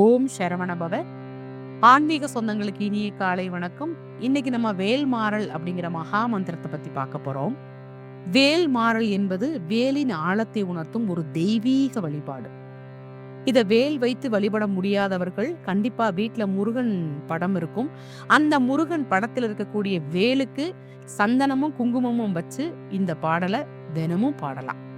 ஓம் சரவணபவ ஆன்மீக சொந்தங்களுக்கு இனிய காலை வணக்கம். இன்னைக்கு நம்ம வேல் மாறல் அப்படிங்கிற மகா மந்திரத்தை பத்தி பார்க்க போறோம். வேல் மாறல் என்பது வேலின் ஆழத்தை உணர்த்தும் ஒரு தெய்வீக வழிபாடு. இத வேல் வைத்து வழிபட முடியாதவர்கள் கண்டிப்பா வீட்டுல முருகன் படம் இருக்கும். அந்த முருகன் படத்தில் இருக்கக்கூடிய வேலுக்கு சந்தனமும் குங்குமமும் வச்சு இந்த பாடலை தினமும் பாடலாம்.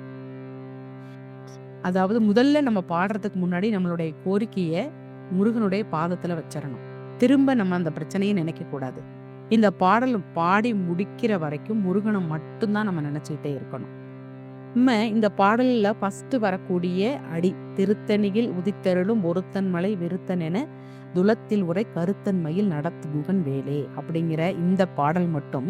அதாவது முதல்ல நம்ம பாடுறதுக்கு முன்னாடி நம்மளுடைய கோரிக்கையை முருகனுடைய பாதத்துல வச்சிடணும். திரும்ப நம்ம அந்த பிரச்சனையை நினைக்க கூடாது. இந்த பாடல் பாடி முடிக்கிற வரைக்கும் முருகனை மட்டும்தான் நம்ம நினைச்சுக்கிட்டே இருக்கணும். நம்ம இந்த பாடலில் ஃபஸ்ட்டு வரக்கூடிய அடி திருத்தணியில் உதித்தருளும் ஒருத்தன் மலை விருத்தன் என துலத்தில் உரை கருத்தன்மையில் நடத்துகுகன் வேலே அப்படிங்கிற இந்த பாடல் மட்டும்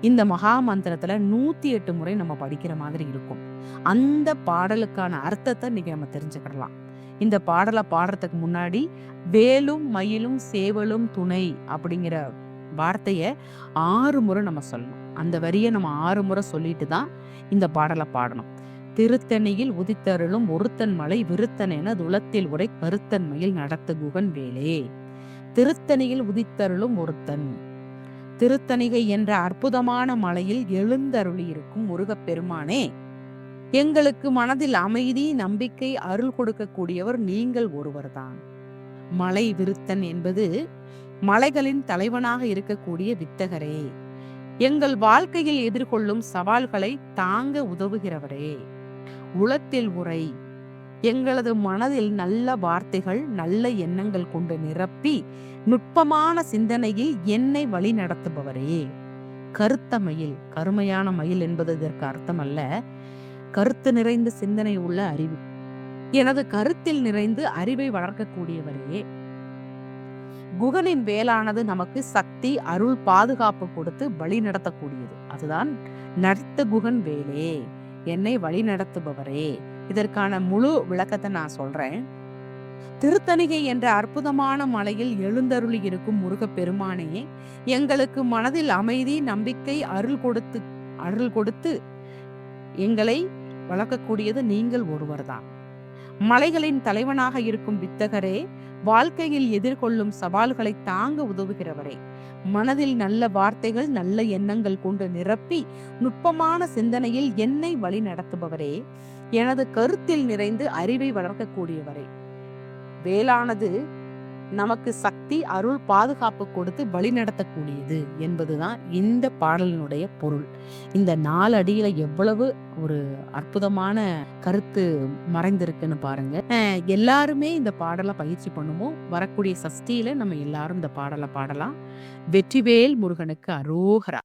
இந்த மகா மந்திரத்துல நூத்தி எட்டு முறை நம்ம படிக்கிற மாதிரி இருக்கும். அந்த பாடலுக்கான அர்த்தத்தை இன்னைக்கு நம்ம தெரிஞ்சுக்கிடலாம். இந்த பாடலை பாடுறதுக்கு முன்னாடி வேலும் மயிலும் சேவலும் துணை அப்படிங்கிற வார்த்தைய ஆறு முறை நம்ம சொல்லணும். அந்த வரியை நம்ம ஆறு முறை சொல்லிட்டு தான் இந்த பாடலை பாடணும். திருத்தணியில் உதித்தருளும் ஒருத்தன் மலை விருத்தன் என துளத்தில் உரை கருத்தன்மையில் நடத்து குகன் வேலே. திருத்தணியில் உதித்தருளும் ஒருத்தன். திருத்தணிகை என்ற அற்புதமான மலையில் எழுந்தருளி இருக்கும் முருகப் பெருமானே எங்களுக்கு மனதில் அமைதி நம்பிக்கை அருள் கொடுக்கக்கூடியவர் நீங்கள் ஒருவர்தான். மலை விருத்தன் என்பது மலைகளின் தலைவனாக இருக்கக்கூடிய வித்தகரே. எங்கள் வாழ்க்கையில் எதிர்கொள்ளும் சவால்களை தாங்க உதவுகிறவரே. உளத்தில் உரை. எங்களது மனதில் நல்ல வார்த்தைகள் நல்ல எண்ணங்கள் கொண்டு நிரப்பி நுட்பமான சிந்தனையில் என்னை வழி நடத்துபவரே. கருத்த மயில் கருமையான மயில் என்பது இதற்கு அர்த்தம் அல்ல கருத்து நிறைந்த சிந்தனை உள்ள அறிவு. எனது கருத்தில் நிறைந்து அறிவை வளர்க்கக்கூடியவரே. குகனின் வேலானது நமக்கு சக்தி அருள் பாதுகாப்பு கொடுத்து வழி நடத்தக்கூடியது. அதுதான் நடித்த குகன் வேலே. என்னை வழி நடத்துபவரே. இதற்கான முழு விளக்கத்தை நான் சொல்றேன். திருத்தணிகை என்ற அற்புதமான மலையில் எழுந்தருளி இருக்கும் முருகப்பெருமானே எங்களுக்கு மனதில் அமைதி நம்பிக்கை அருள் கொடுத்து அருள் கொடுத்து எங்களை வளர்க்கக்கூடியது நீங்கள் ஒருவர்தான். மலைகளின் தலைவனாக இருக்கும் வித்தகரே வாழ்க்கையில் எதிர்கொள்ளும் சவால்களை தாங்க உதவுகிறவரே. மனதில் நல்ல வார்த்தைகள் நல்ல எண்ணங்கள் கொண்டு நிரப்பி நுட்பமான சிந்தனையில் என்னை வழி நடத்துபவரே. எனது கருத்தில் நிறைந்து அறிவை வளர்க்கக்கூடியவரே. வேளானது நமக்கு சக்தி அருள் பாதுகாப்பு கொடுத்து வழி நடத்தக்கூடியது என்பதுதான் இந்த பாடலினுடைய பொருள். இந்த நாலு அடியில எவ்வளவு ஒரு அற்புதமான கருத்து மறைந்திருக்குன்னு பாருங்க. எல்லாருமே இந்த பாடலை பயிற்சி பண்ணுவோம் வரக்கூடிய சஷ்டியில நம்ம எல்லாரும் இந்த பாடலை பாடலாம். வெற்றிவேல் முருகனுக்கு அரோகரா.